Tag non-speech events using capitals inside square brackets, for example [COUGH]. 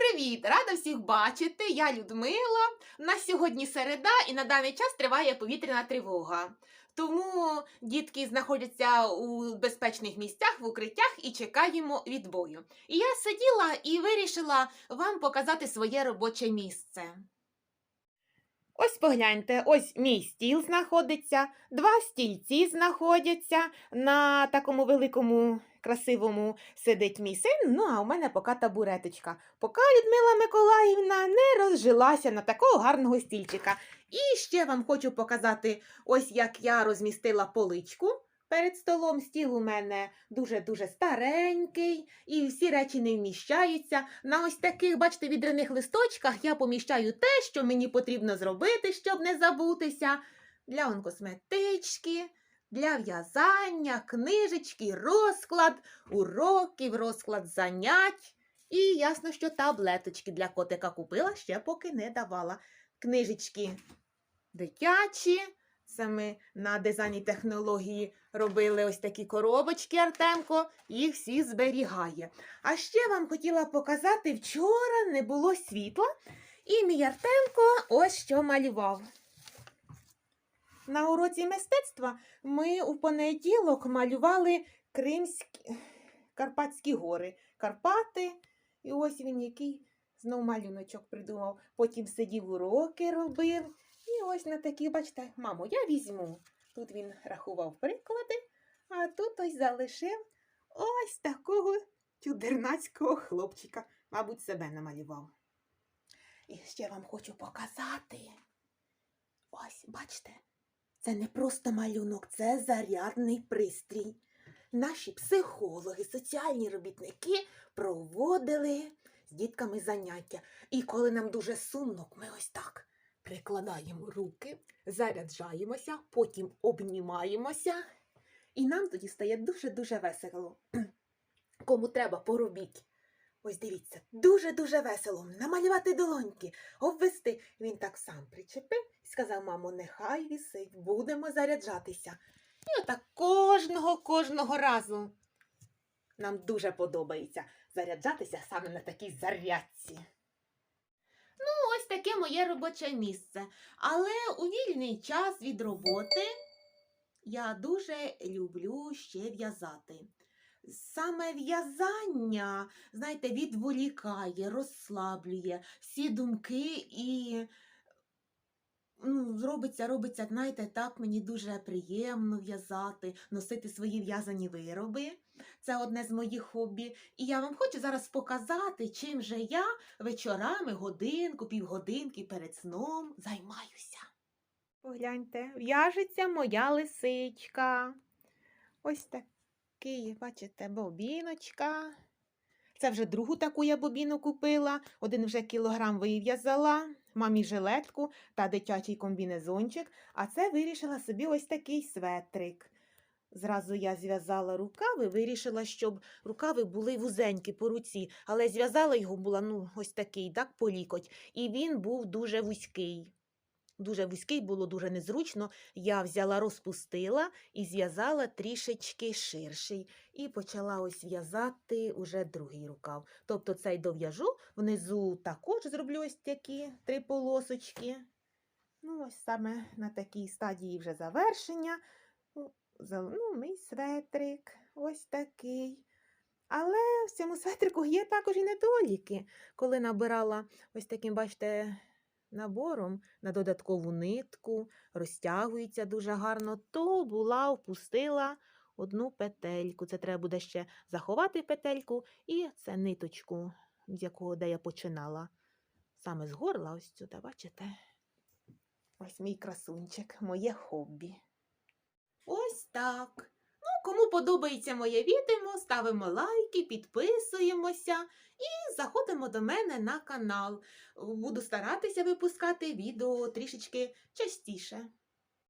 Привіт! Рада всіх бачити. Я Людмила. У нас сьогодні середа і на даний час триває повітряна тривога. Тому дітки знаходяться у безпечних місцях, в укриттях і чекаємо відбою. І я сиділа і вирішила вам показати своє робоче місце. Ось погляньте, ось мій стіл знаходиться, два стільці знаходяться. На такому великому красивому сидить мій син, ну а у мене поки табуреточка. Поки Людмила Миколаївна не розжилася на такого гарного стільчика. І ще вам хочу показати, ось як я розмістила поличку. Перед столом стіл у мене дуже-дуже старенький, і всі речі не вміщаються. На ось таких, бачите, відряних листочках я поміщаю те, що мені потрібно зробити, щоб не забутися. Для онкосметички, для в'язання, книжечки, розклад, уроків, розклад занять. І ясно, що таблеточки для котика купила, ще поки не давала. Книжечки дитячі. Ми на дизайні технології робили ось такі коробочки Артемко, їх всі зберігає. А ще вам хотіла показати, вчора не було світла, і мій Артемко ось що малював. На уроці мистецтва ми у понеділок малювали Кримські Карпатські гори. Карпати. І ось він який знов малюночок придумав. Потім сидів уроки робив. І ось на такі, бачите, мамо, я візьму. Тут він рахував приклади, а тут ось залишив ось такого чудернацького хлопчика. Мабуть, себе намалював. І ще вам хочу показати. Ось, бачите, це не просто малюнок, це зарядний пристрій. Наші психологи, соціальні робітники проводили з дітками заняття. І коли нам дуже сумно, ми ось так прикладаємо руки, заряджаємося, потім обнімаємося, і нам тоді стає дуже-дуже весело. [CLEARS THROAT] Кому треба, поробіть. Ось дивіться, дуже-дуже весело. Намалювати долоньки, обвести. Він так сам причепив і сказав, мамо, нехай вісить, будемо заряджатися. І отак кожного, кожного разу. Нам дуже подобається заряджатися саме на такій зарядці. Таке моє робоче місце. Але у вільний час від роботи я дуже люблю ще в'язати. Саме в'язання, знаєте, відволікає, розслаблює всі думки і ну, робиться, робиться, знаєте, так мені дуже приємно в'язати, носити свої в'язані вироби. Це одне з моїх хобі. І я вам хочу зараз показати, чим же я вечорами, годинку, півгодинки перед сном займаюся. Погляньте, в'яжеться моя лисичка. Ось такий, бачите, бобіночка. Це вже другу таку я бобіну купила. Один вже кілограм вив'язала, мамі жилетку та дитячий комбінезончик. А це вирішила собі ось такий светрик. Зразу я зв'язала рукави, вирішила, щоб рукави були вузенькі по руці, але зв'язала його була ну, ось такий, так, по лікоть. І він був дуже вузький. Дуже вузький, було дуже незручно. Я взяла, розпустила і зв'язала трішечки ширший. І почала ось в'язати уже другий рукав. Тобто цей дов'яжу, внизу також зроблю ось такі три полосочки. Ну, ось саме на такій стадії вже завершення. Ну, Ну, мій светрик, ось такий. Але в цьому светрику є також і недоліки. Коли набирала ось таким, бачите, набором на додаткову нитку, розтягується дуже гарно, то була впустила одну петельку. Це треба буде ще заховати петельку і це ниточку, з якого де я починала. Саме з горла, ось сюди, бачите? Ось мій красунчик, моє хобі. Ось так. Подобається моє відео, ставимо лайки, підписуємося і заходимо до мене на канал. Буду старатися випускати відео трішечки частіше.